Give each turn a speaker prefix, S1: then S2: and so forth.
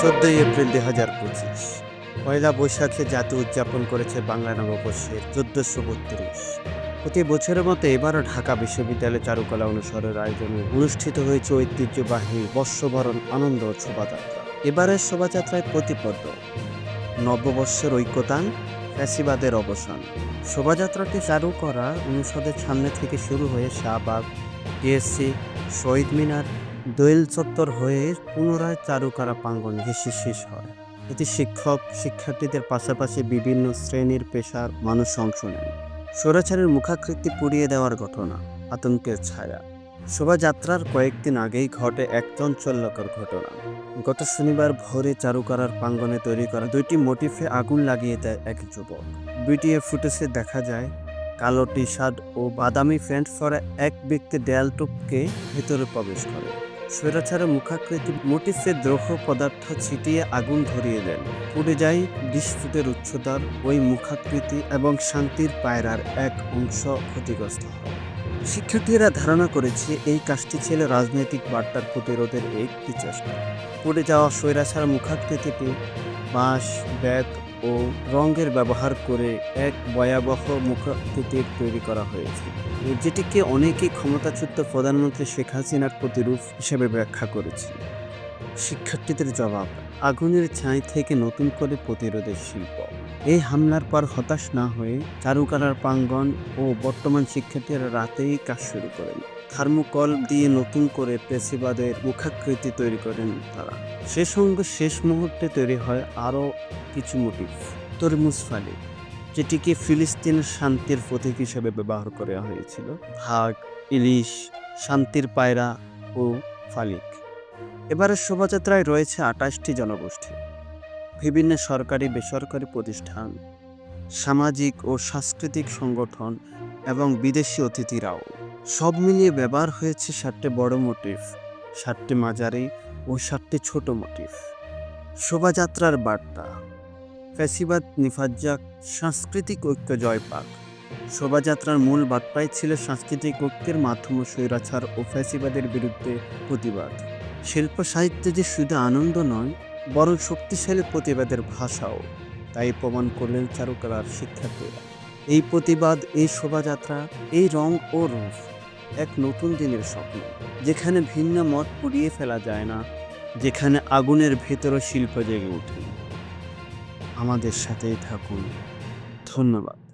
S1: চোদ্দই এপ্রিল দুই হাজার পঁচিশ। পয়লা বৈশাখে জাতি উদযাপন করেছে বাংলা নববর্ষের চোদ্দশো বত্রিশ। প্রতি বছরের মতো এবারও ঢাকা বিশ্ববিদ্যালয় চারুকলা অনুসরের আয়োজনে অনুষ্ঠিত হয়েছে ঐতিহ্যবাহী বর্ষবরণ আনন্দ শোভাযাত্রা। এবারের শোভাযাত্রায় প্রতিপদ্য নববর্ষের ঐক্যতান, ফ্যাসিবাদের অবসান। শোভাযাত্রাটি চালু করা অনুষদের সামনে থেকে শুরু হয়ে শাহবাগ টিএসসি শহীদ মিনার দোয়েল চত্বর হয়ে পুনরায় চারুকারা প্রাঙ্গন ঘেঁষে শেষ হয়। এতে শিক্ষক, শিক্ষার্থীদের পাশাপাশি বিভিন্ন শ্রেণির পেশার মানুষ অংশ নেন। স্বৈরাচারের মুখাকৃতি পুড়িয়ে দেওয়ার ঘটনা, আতঙ্কের ছায়া। শোভাযাত্রার কয়েকদিন আগেই ঘটে এক চঞ্চল্যকর ঘটনা। গত শনিবার ভোরে চারুকলার প্রাঙ্গনে তৈরি করা দুইটি মোটিফে আগুন লাগিয়ে দেয় এক যুবক। বিটিএ ফুটেজে দেখা যায়, কালো টি শার্ট ও বাদামি প্যান্ট পরা এক ব্যক্তি দেয়াল টপকে ভেতরে প্রবেশ করে। স্বৈরাচারের মুখাকৃতি মোটিফে দ্রোহ পদার্থ ছিটিয়ে আগুন ধরিয়ে দেন। পুড়ে যায় বিশ ফুটের উচ্চতার ওই মুখাকৃতি এবং শান্তির পায়রার এক অংশ ক্ষতিগ্রস্ত শিক্ষার্থীরা ধারণা করেছে এই কাজটি ছিল রাজনৈতিক বার্তার প্রতিরোধের একটি চেষ্টা। পড়ে যাওয়া স্বৈরাচার মুখাকৃতিটি বাঁশ ব্যাগ ও রঙের ব্যবহার করে এক ভয়াবহ মুখাকৃতির তৈরি করা হয়েছে। যেটিকে অনেকেই ক্ষমতাচ্যুত প্রধানমন্ত্রী শেখ হাসিনার প্রতিরূপ হিসেবে ব্যাখ্যা করেছে শিক্ষার্থীদের জবাব, আগুনের ছাই থেকে নতুন করে প্রতিরোধের শিল্প। এই হামলার পর হতাশ না হয়ে চারুকলার প্রাঙ্গণ ও বর্তমান শিক্ষার্থীরা রাতেই কাজ শুরু করেন। থার্মোকল দিয়ে নতুন করে পেশিবাদের মুখাকৃতি তৈরি করেন তারা। সে সঙ্গে শেষ মুহূর্তে তৈরি হয় আরও কিছু মোটিভ তরমুজ ফালি, যেটিকে ফিলিস্তিনের শান্তির প্রতীক হিসেবে ব্যবহার করা হয়েছিল। ভাগ ইলিশ, শান্তির পায়রা ও ফালিক। এবারের শোভাযাত্রায় রয়েছে আঠাশটি জনগোষ্ঠী। বিভিন্ন সরকারি, বেসরকারি প্রতিষ্ঠান, সামাজিক ও সাংস্কৃতিক সংগঠন এবং বিদেশি অতিথিরাও। সব মিলিয়ে ব্যবহার হয়েছে ষাটটি বড় মোটিভ ষাটটি মাঝারি ও ষাটটি ছোট মোটিভ শোভাযাত্রার বার্তা, ফ্যাসিবাদ, নিফাজ্জাক, সাংস্কৃতিক ঐক্য জয় পাক। শোভাযাত্রার মূল বার্তাই ছিল সাংস্কৃতিক ঐক্যের মাধ্যমে স্বৈরাচার ও ফ্যাসিবাদের বিরুদ্ধে প্রতিবাদ। শিল্প সাহিত্যে যে শুধু আনন্দ নয় বরং শক্তিশালী প্রতিবাদের ভাষাও। তাই প্রমাণ করলেন চারুকলার শিক্ষার্থীরা। এই প্রতিবাদ, এই শোভাযাত্রা, এই রং ও রূপ এক নতুন দিনের স্বপ্ন, যেখানে ভিন্ন মত পুড়িয়ে ফেলা যায় না, যেখানে আগুনের ভেতরও শিল্প জেগে ওঠে। আমাদের সাথেই থাকুন। ধন্যবাদ।